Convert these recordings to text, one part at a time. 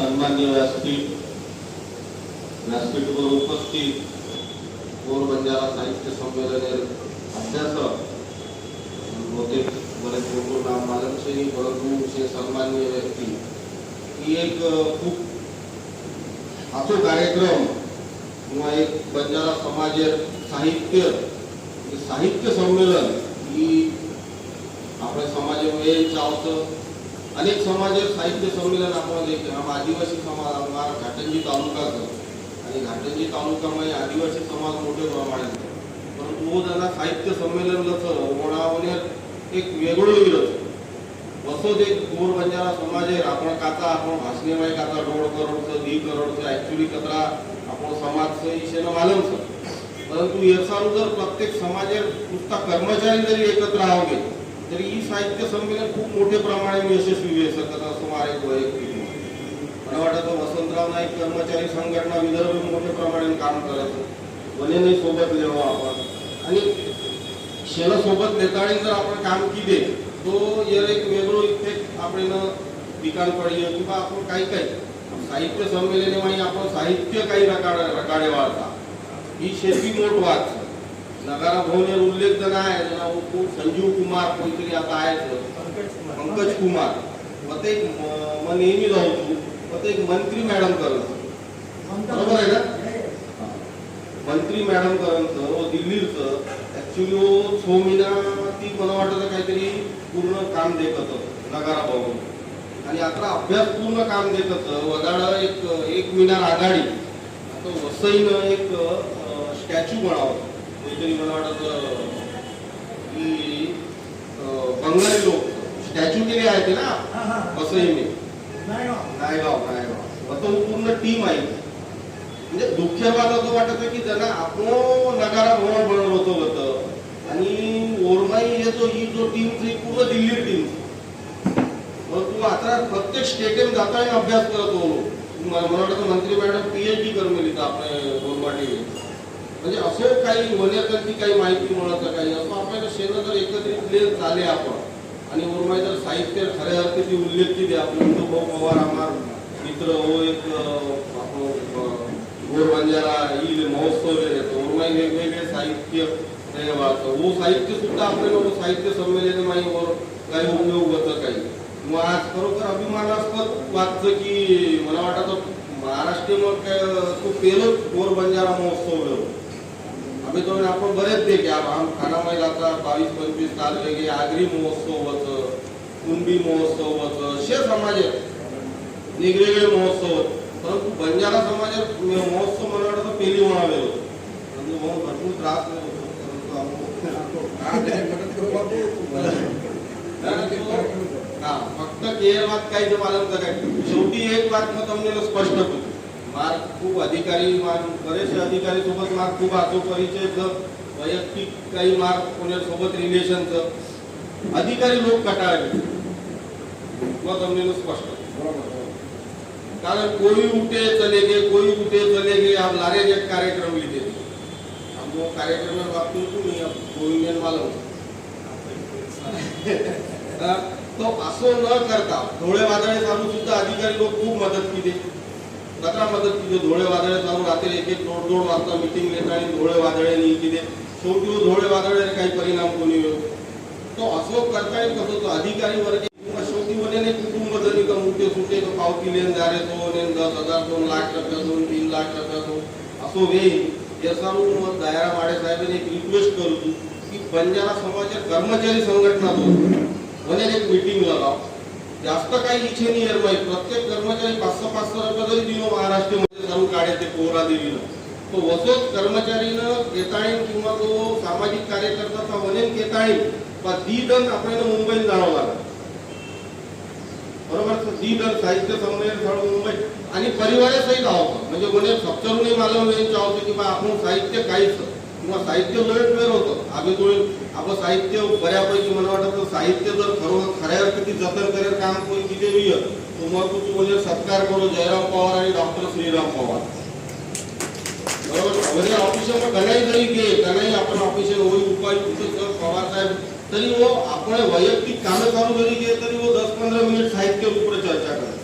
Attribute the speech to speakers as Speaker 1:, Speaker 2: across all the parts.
Speaker 1: सन्मान्य व्यासपीठ व्यासपीठवर उपस्थित गोर बंजारा साहित्य संमेलनेर अभ्यासक बहुतेक बरेच मोठं नाव मालनशेनी परंतु सन्मान्य व्यक्ती ही एक खूप आखो कार्यक्रम किंवा एक बंजारा समाज साहित्य म्हणजे साहित्य संमेलन ही आपल्या समाजामध्ये चावतं अनेक समाज साहित्य संमेलन आपण देखील आदिवासी समाज आमदार घाटंजी तालुकाचं. आणि घाटंजी तालुकामध्ये आदिवासी समाज मोठ्या प्रमाणात आहे. परंतु वो त्यांना साहित्य संमेलन ओणावण्यात एक वेगळं विरच वसोद एक गोर बंजारा समाज आहे. आपण काचा आपण भाषणेमाय काचा दोड करोडचं दी करोडचं ॲक्च्युली कचरा आपण समाजचं इशेनं मालमचं. परंतु याचानु जर प्रत्येक समाजात नुसता कर्मचारी जरी एकत्र राहावे तरी ही साहित्य संमेलन खूप मोठ्या प्रमाणे यशस्वी होऊ शकत असं मला एक वैयक्तिक मला वाटतं वसंतराव नाईक कर्मचारी संघटना विदर्भ मोठ्या प्रमाणात काम करायचं. वनेने सोबत लिहावं आपण. आणि शेला सोबत नेताळी जर आपण काम केले तो यार एक वेगळो इफेक्ट आपण पिकान पडले किंवा आपण काही काही साहित्य संमेलनामध्ये आपण साहित्य काही रकाडे रकाडे वाळता ही शेती मोठ वाच नगारा उल्लेख जण आहे संजीव कुमार कोणतरी आता आहे पंकज कुमार. मग ते मग नेहमी राहतो मग ते एक मंत्री मॅडम करत. बरोबर आहे ना? मंत्री मॅडम करत हो, व दिल्लीचं ऍक्च्युली छो हो, महिना ती मला वाटतं काहीतरी पूर्ण काम देत होतं नगारा आणि आता अभ्यास पूर्ण काम देत होतं वगाड एक एक मिनार आघाडी. आता वसईनं एक स्टॅच्यू बनावं काहीतरी मला वाटत की बंगाली लोक स्टॅच्यू केले आहेत ते ना? वसईने नायगाव. नायगाव आता पूर्ण टीम आहे. म्हणजे दुःख्य बात असं वाटत की ज्यांना आपण नगारा भवन बनवतो होतं. आणि ओरमाई हे जो ही जो टीम ही पूर्ण दिल्ली टीम परंतु आता प्रत्येक स्टेडियम जाता आणि अभ्यास करत हो मला मला वाटतं मंत्री मॅडम पीएचडी करून गेली आपल्या बोरमाटी म्हणजे असं काही वन्यकरची काही माहिती मिळत काही? असं आपल्याला शेणं जर एकत्रित ले झाले आपण आणि उर्माय जर साहित्य खऱ्या अर्थाची उल्लेख केली आपले भाऊ पवार आम्हार मित्र हो एक गोरबांजारा आपण महोत्सव येतो उर्माई वेगवेगळे साहित्य हे वाचतं. वो हो साहित्य सुद्धा आपल्याला वो साहित्य संमेलन माहीवर हो काही उपयोग होतं काही. मग आज खरोखर अभिमानास्पद वाटतं की मला वाटतं महाराष्ट्रीय मग काय तो पेलच गोरबंजारा महोत्सव वेळो आम्ही तो आपण बरेच दे की आम खानामाई जाता बावीस पंचवीस तारखेगे आगरी महोत्सव होतं कुणबी महोत्सव होतं शे समाज आहेत वेगवेगळे महोत्सव होत परंतु बंजारा समाजात महोत्सव मला वाटतं पेली म्हणावे होतं परंतु मग भरपूर त्रास नाही होतो परंतु आपण हा फक्त केअर बात काही जे मला काय शेवटी एक बात मग તમને स्पष्ट होती मार्ग खूप अधिकारी मार्ग बरेचसे अधिकारी सोबत मार्ग खूप असतो परिचयचं वैयक्तिक काही मार्ग कोणासोबत रिलेशनचं अधिकारी लोक कटाळले. मग जमलेलं स्पष्ट. हो. कारण कोई उठे चले गए कोई उठे चले गए आप लारे एक कार्यक्रम लीजिए हम वो कार्यक्रम में बात क्यों नहीं आप कोई वालों तो असो न करता थोड़े वादळे चालू सुद्धा अधिकारी लोक खूप मदत केली कचरा मदत केली धोळे वादळे चालू रात्री एक एक दोन दोन वाजता मिटिंग घेत आणि धोळे वादळे निघते शेवटी वो धोळे वादळे काही परिणाम कोणी येऊ तो असो करता येईल कसं तो अधिकारी वर्ग किंवा शेवटी म्हणे नाही कुटुंब जरी का मुठे सुटे तो पावती लेन जारे तो नेन दस हजार दोन लाख रुपया दोन तीन लाख रुपया दोन असो वेळी यासारू मग दयारा माडे साहेबांनी एक रिक्वेस्ट करू की बंजारा समाजाच्या कर्मचारी संघटना तो म्हणे एक मिटिंग लगाव जास्त काही इच्छे नाही माहिती प्रत्येक कर्मचारी पाचशे पाचशे रुपये जरी दिलो महाराष्ट्रामध्ये जाऊन काढे ते पोहरा देवीनं तो वसोत कर्मचारीनं केताळीन किंवा तो सामाजिक कार्यकर्ता वनेन केताळीन बा दी दन आपल्याला मुंबईत जावं लागलं. बरोबर? दी दन साहित्य संमेलन झालं मुंबई. आणि परिवारासहित आहोत. म्हणजे वनेन सप्तरुणी मालव होतं की बा आपण साहित्य काहीच किंवा साहित्य वेळ वेळ होतं आम्ही तो आपण साहित्य बऱ्यापैकी मला वाटतं साहित्य जर खरं खऱ्या अर्थी जतन करेल काम कोणी किती होईल तो मग तू म्हणजे सत्कार करू जयराम पवार आणि डॉक्टर श्रीराम पवार बरोबर म्हणजे ऑफिसर घणाही जरी गे घणाही आपण ऑफिसर होई उपायुक्त सर पवार साहेब तरी वो आपण वैयक्तिक कामं चालू जरी गे तरी वो दस पंधरा मिनिट साहित्य उपर चर्चा करत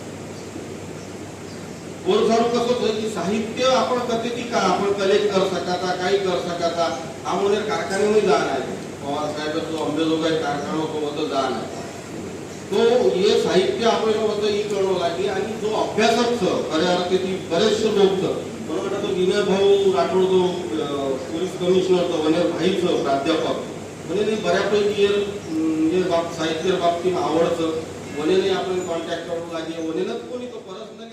Speaker 1: बोरसारू कसं होतं की साहित्य आपण कथे ती का आपण कलेक्ट कर सकाता काही कर सकाता हा कारखान्यामध्ये जाण आहे पवार साहेब जो अंबेजोगाई कारखाना होतो होतं जाण आहे तो हे साहित्य आपल्याला होतं ही कळवं लागली आणि जो अभ्यासक खऱ्या अर्थी ती बरेचसे लोक छ. मला तो विनय भाऊ राठोड जो पोलीस कमिशनर तो वने भाईच प्राध्यापक म्हणजे नाही बऱ्यापैकी हे, बाब साहित्य बाबतीत आवडतं. वनेने आपण कॉन्टॅक्ट करू लागले. वनेनच कोणी तो परत नाही